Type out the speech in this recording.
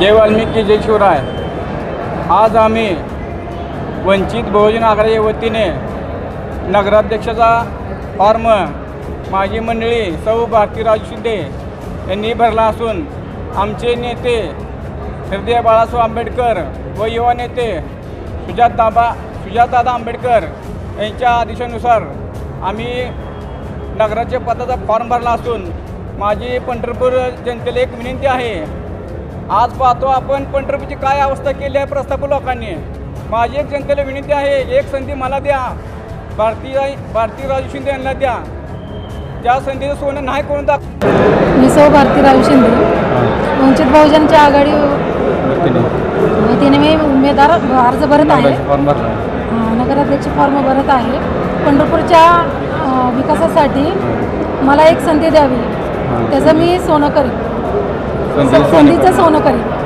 जय वाल्मिकी जय शिवराय. आज आम्ही वंचित बहुजन आघाडीच्या वतीने नगराध्यक्षाचा फॉर्म माझी मंडळी सौ भारतीराज शिंदे यांनी भरला असून आमचे नेते हृदय बाळासाहेब आंबेडकर व युवा नेते सुजातदाबा सुजातदादा आंबेडकर यांच्या आदेशानुसार आम्ही नगराच्या पदाचा फॉर्म भरला असून माझी पंढरपूर जनतेला एक विनंती आहे आज पाहतो आपण पंढरपूरची काय अवस्था केली आहे प्रस्थापित लोकांनी. माझी एक जनतेला विनंती आहे एक संधी मला द्या. भारतीय भारतीय राजू शिंदे यांना द्या. त्या संधीचं सोनं नाही करून दाख मी सौ भारतीराव शिंदे. वंचित बहुजनच्या आघाडी वतीने मी उमेदवार अर्ज भरत आहे. नगराध्यक्ष फॉर्म भरत आहे. पंढरपूरच्या विकासासाठी मला एक संधी द्यावी. त्याचं मी सोनं करीन. संधीचं सोनं करीन.